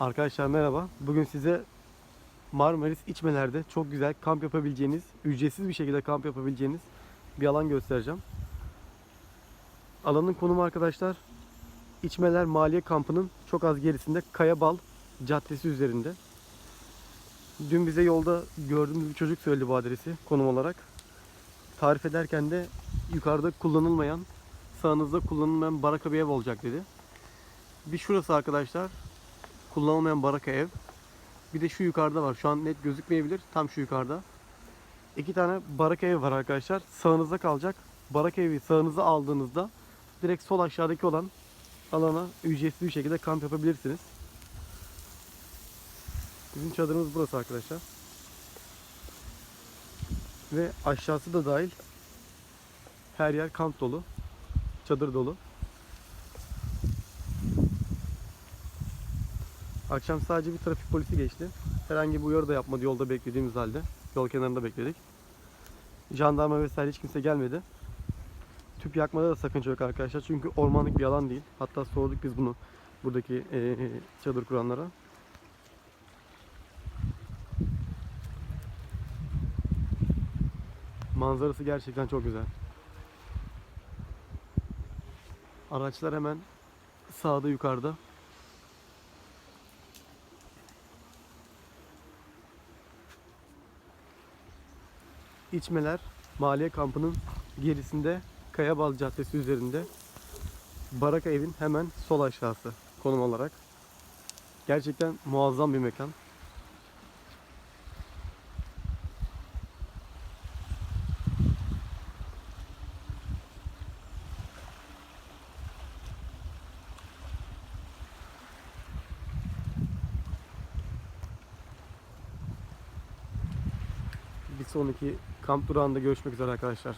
Arkadaşlar merhaba. Bugün size Marmaris İçmeler'de çok güzel kamp yapabileceğiniz, ücretsiz bir şekilde kamp yapabileceğiniz bir alan göstereceğim. Alanın konumu arkadaşlar İçmeler Maliye Kampı'nın çok az gerisinde Kayabal Caddesi üzerinde. Dün bize yolda gördüğümüz bir çocuk söyledi bu adresi konum olarak. Tarif ederken de yukarıda kullanılmayan, sağınızda kullanılmayan baraka bir ev olacak dedi. Bir şurası arkadaşlar kullanılmayan baraka ev. Bir de şu yukarıda var. Şu an net gözükmeyebilir. Tam şu yukarıda. İki tane baraka ev var arkadaşlar. Sağınızda kalacak. Baraka evi sağınıza aldığınızda direkt sol aşağıdaki olan alana ücretsiz bir şekilde kamp yapabilirsiniz. Bizim çadırımız burası arkadaşlar. Ve aşağısı da dahil her yer kamp dolu. Çadır dolu. Akşam sadece bir trafik polisi geçti. Herhangi bir uyarı da yapmadı yolda beklediğimiz halde. Yol kenarında bekledik. Jandarma vesaire hiç kimse gelmedi. Tüp yakmada da sakınca yok arkadaşlar. Çünkü ormanlık bir alan değil. Hatta sorduk biz bunu buradaki eee, çadır kuranlara. Manzarası gerçekten çok güzel. Araçlar hemen sağda yukarıda. İçmeler Maliye Kampı'nın gerisinde Kayabal Caddesi üzerinde Baraka evin hemen sol aşağısı konum olarak. Gerçekten muazzam bir mekan. Sonraki kamp durağında görüşmek üzere arkadaşlar.